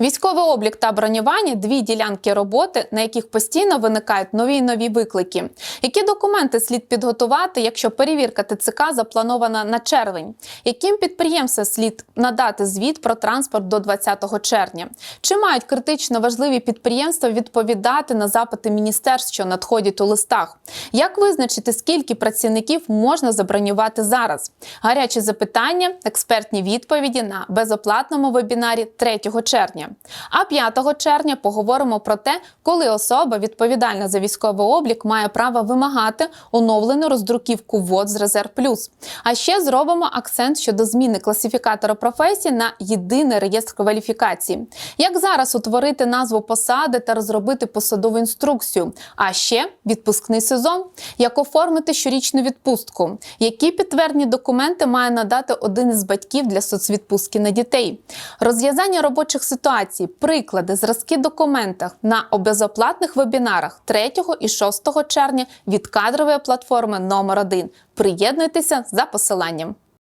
Військовий облік та бронювання дві ділянки роботи, на яких постійно виникають нові й нові виклики. Які документи слід підготувати, якщо перевірка ТЦК запланована на червень? Яким підприємствам слід надати звіт про транспорт до 20 червня? Чи мають критично важливі підприємства відповідати на запити міністерств, що надходять у листах? Як визначити, скільки працівників можна забронювати зараз? Гарячі запитання, експертні відповіді на безоплатному вебінарі 3 червня. А 5 червня поговоримо про те, коли особа відповідальна за військовий облік має право вимагати оновлену роздруківку ВОД з резерв плюс. А ще зробимо акцент щодо зміни класифікатора професії на єдиний реєстр кваліфікації. Як зараз утворити назву посади та розробити посадову інструкцію? А ще відпускний сезон, як оформити щорічну відпустку, які підтвердні документи має надати один із батьків для соцвідпустки на дітей, розв'язання робочих ситуацій, приклади, зразки документах на безоплатних вебінарах 3 і 6 червня від кадрової платформи номер 1 Приєднуйтеся за посиланням.